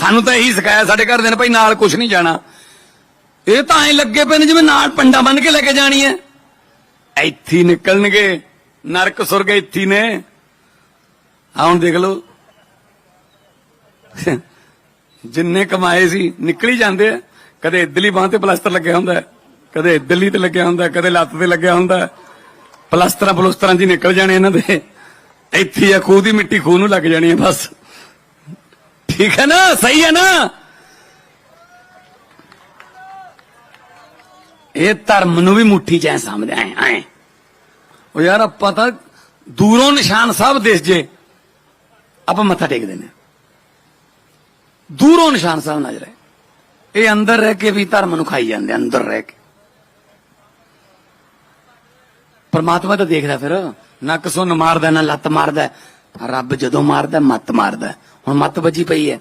ਸਾਨੂੰ ਤਾਂ ਇਹੀ ਸਿਖਾਇਆ ਸਾਡੇ ਘਰ ਦੇ ਨੇ ਭਾਈ, ਨਾਲ ਕੁਝ ਨਹੀਂ ਜਾਣਾ। ਇਹ ਤਾਂ ਐ ਲੱਗੇ ਪਏ ਨੇ ਜਿਵੇਂ ਨਾਲ ਪੰਡਾ ਬੰਨ ਕੇ ਲੈ ਕੇ ਜਾਣੀ ਐ। ਇੱਥੇ ਨਿਕਲਣਗੇ, ਨਰਕ ਸੁਰਗ ਇੱਥੇ ਨੇ। ਆ ਹੁਣ ਦੇਖ ਲਓ। ਜਿੰਨੇ ਕਮਾਏ ਸੀ, ਨਿਕਲੀ ਜਾਂਦੇ ਆ ਕਦੇ ਇਧਰਲੀ ਬਾਹ ਤੇ ਪਲਾਸਟਰ ਲੱਗਿਆ ਹੁੰਦਾ ਕਦੇ ਇਧਰਲੀ ਤੇ ਲੱਗਿਆ ਹੁੰਦਾ ਕਦੇ ਲੱਤ ਤੇ ਲੱਗਿਆ ਹੁੰਦਾ ਹੈ। ਪਲਾਸਟਰਾਂ ਪਲੂਸਟਰਾਂ ਜੀ ਨਿਕਲ ਜਾਣੇ ਇਹਨਾਂ ਦੇ। ਇੱਥੇ ਆ, ਖੂਹ ਦੀ ਮਿੱਟੀ ਖੂਹ ਨੂੰ ਲੱਗ ਜਾਣੀ ਹੈ ਬਸ। ਠੀਕ ਹੈ ਨਾ? ਸਹੀ ਹੈ ਨਾ? ਇਹ ਧਰਮ ਨੂੰ ਵੀ ਮੁੱਠੀ ਚ ਐ ਸਮਝ ਆਏ ਆਏ ਉਹ ਯਾਰ ਆਪਾਂ ਤਾਂ ਦੂਰੋਂ ਨਿਸ਼ਾਨ ਸਾਹਿਬ ਦਿਸ ਜੇ ਆਪਾਂ ਮੱਥਾ ਟੇਕਦੇ ਨੇ ਦੂਰੋਂ ਨਿਸ਼ਾਨ ਸਾਹਿਬ ਨਜ਼ਰ ਹੈ ਇਹ ਅੰਦਰ ਰਹਿ ਕੇ ਵੀ ਧਰਮ ਨੂੰ ਖਾਈ ਜਾਂਦੇ ਅੰਦਰ ਰਹਿ ਕੇ। ਪਰਮਾਤਮਾ ਤਾਂ ਦੇਖਦਾ ਫਿਰ, ਨਾ ਸੁਣ ਮਾਰਦਾ, ਨਾ ਲੱਤ ਮਾਰਦਾ। ਰੱਬ ਜਦੋਂ ਮਾਰਦਾ ਮੱਤ ਮਾਰਦਾ। ਹੁਣ ਮੱਤ ਵੱਜੀ ਪਈ ਹੈ।